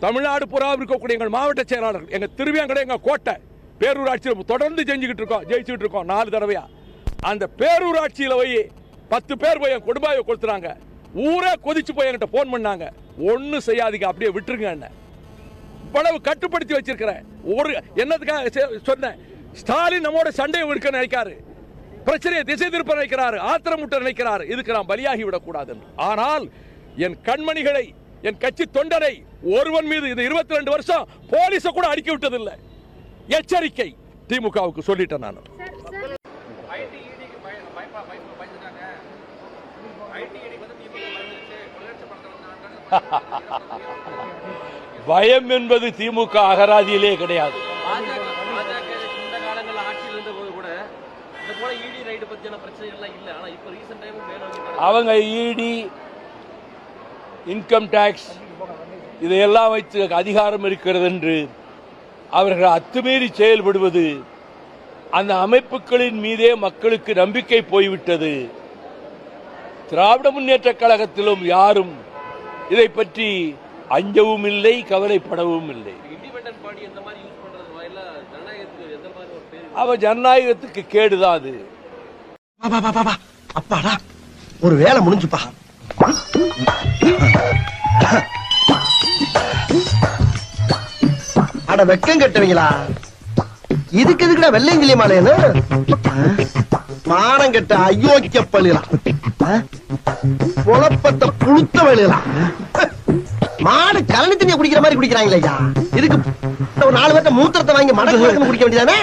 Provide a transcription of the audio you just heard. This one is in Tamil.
தமிழ்நாடு புறாவில் இருக்கக்கூடிய எங்கள் மாவட்ட செயலாளர் எங்கள் திருவியாங்கடை எங்கள் கோட்டை பேரூராட்சியில் தொடர்ந்து செஞ்சுக்கிட்டு இருக்கோம் ஜெயிச்சுக்கிட்டு இருக்கோம் நாலு தடவையா. அந்த பேரூராட்சியில் போய் பத்து பேர் போய் என் குடும்பாயை கொடுத்துறாங்க ஊரே கொதிச்சு போய் என்கிட்ட ஃபோன் பண்ணாங்க. ஒன்றும் செய்யாதீங்க அப்படியே விட்டுருங்க என்ன. இவ்வளவு கட்டுப்படுத்தி வச்சிருக்கிறேன் ஒரு என்னதுக்காக செ- சொன்னேன். ஸ்டாலின் நம்மோட சண்டையை விடுக்க நினைக்காரு. பிரச்சனையை திசை திருப்ப நினைக்கிறாரு ஆத்திரமுட்ட நினைக்கிறாரு. இதுக்கு நான் பலியாகி விடக்கூடாது ஆனால் என் கண்மணிகளை என் கட்சி தொண்டரை ஒருவன் மீது இது இருபத்தி ரெண்டு வருஷம் போலீஸை கூட அடிக்க விட்டதில்லை. எச்சரிக்கை திமுகவுக்கு சொல்லிட்டேன் நான். பயம் என்பது திமுக அகராதியிலே கிடையாது. வந்து அவங்க இடி இன்கம் டேக்ஸ் இதையெல்லாம் வைத்து அதிகாரம் இருக்கிறது என்று அவர்கள் அத்துமீறி செயல்படுவது அந்த அமைப்புகளின் மீதே மக்களுக்கு நம்பிக்கை போய்விட்டது. திராவிட முன்னேற்ற கழகத்திலும் யாரும் இதை பற்றி அஞ்சவும் இல்லை கவலைப்படவும் இல்லை. இண்டிபெண்டன்ட் பாடி எந்த மாதிரி யூஸ் பண்றது? வாயில ஜனநாயகத்துக்கு எந்த மாதிரி ஒரு பேர்? அவ ஜனநாயகத்துக்கு கேடுதான் அது. ஒரு வேலை முடிஞ்சுப்பா. அட வெக்கம் கட்டுவீங்களா? இதுக்கு எதுக்குடா வெள்ளையங்கிலி மாலையன்னு மானம் கெட்ட அயோக்கிய பள்ளிலாம் குழப்பத்தை புழுத்த வழியலாம் மாடு கலனி தண்ணியை குடிக்கிற மாதிரி குடிக்கிறாங்களே ஐயா இதுக்கு ஒரு நாலு பேர்த்த மூத்திரத்தை வாங்கி மடக்கு குடிக்க வேண்டியதானே?